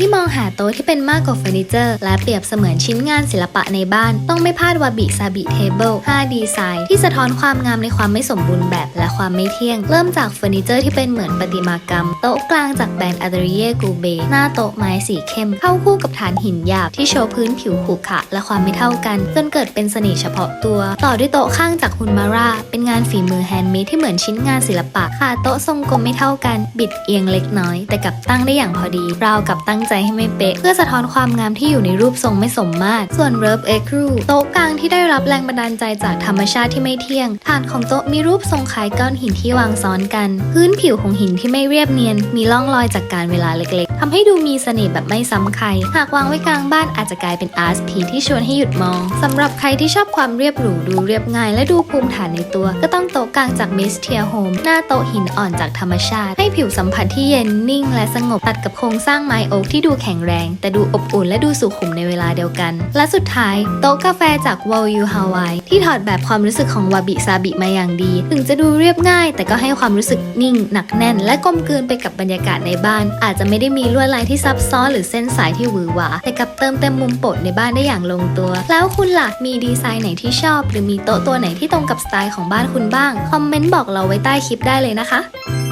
ที่มองหาโต๊ะที่เป็นมากกว่าเฟอร์นิเจอร์ และเปรียบเสมือนชิ้นงานศิลปะในบ้าน ต้องไม่พลาดวาบิซาบิเทเบิล5ดีไซน์ที่สะท้อนความงามในความไม่สมบูรณ์แบบและความไม่เที่ยง เริ่มจากเฟอร์นิเจอร์ที่เป็นเหมือนประติมากรรม โต๊ะกลางจากแบรนด์อาร์เรียกูเบหน้าโต๊ะไม้สีเข้ม เข้าคู่กับฐานหินหยาบที่โชว์พื้นผิวขรุขระและความไม่เท่ากัน จนเกิดเป็นเสน่ห์เฉพาะตัว ต่อด้วยโต๊ะข้างจากฮุนมาร่าเป็นงานฝีมือแฮนด์เมดที่เหมือนชิ้นงานศิลปะขาโต๊ะทรงกลมไม่เท่ากัน บิดเอียงเล็กน้อย แต่กลับตั้งได้อย่างพอดีราวกับตั้งใจให้ไม่เป๊ะ เพื่อสะท้อนความงามที่อยู่ในรูปทรงไม่สมมาตร ส่วนเริฟเอ็กรูโต๊ะกลางที่ได้รับแรงบันดาลใจจากธรรมชาติที่ไม่เที่ยง ฐานของโต๊ะมีรูปทรงคล้ายก้อนหินที่วางซ้อนกัน พื้นผิวของหินที่ไม่เรียบเนียน มีร่องรอยจากการเวลาเล็กๆทำให้ดูมีเสน่ห์แบบไม่ซ้ำใคร หากวางไว้กลางบ้านอาจจะกลายเป็นอาร์ตพีที่ชวนให้หยุดมองสำหรับใครที่ชอบความเรียบหรูดูเรียบง่าย และดูภูมิฐานในตัว ก็ต้องโต๊ะกลางจากมิสเทียโฮมหน้าโต๊ะหินอ่อนจากธรรมชาติ ให้ผิวสัมผัสที่เย็นนิ่ง และสงบตัดกับโครงสร้างไม้โอ๊กที่ดูแข็งแรง แต่ดูอบอุ่นและดูสุขุมในเวลาเดียวกัน และสุดท้าย โต๊ะกาแฟจากวอลยูฮาวายที่ถอดแบบความรู้สึกของวาบิซาบิมาอย่างดี ถึงจะดูเรียบง่าย แต่ก็ให้ความรู้สึกนิ่ง หนักแน่น และกลมกลืนไปกับบรรยากาศในบ้าน อาจจะไม่ได้มีลวดลายที่ซับซ้อนหรือเส้นสายที่หวือหวาแต่กลับเติมเต็มมุมโปรดในบ้านได้อย่างลงตัว แล้วคุณล่ะมีดีไซน์ไหนที่ชอบ หรือมีโต๊ะตัวไหนที่ตรงกับสไตล์ของบ้านคุณบ้าง คอมเมนต์บอกเราไว้ใต้คลิปได้เลยนะคะ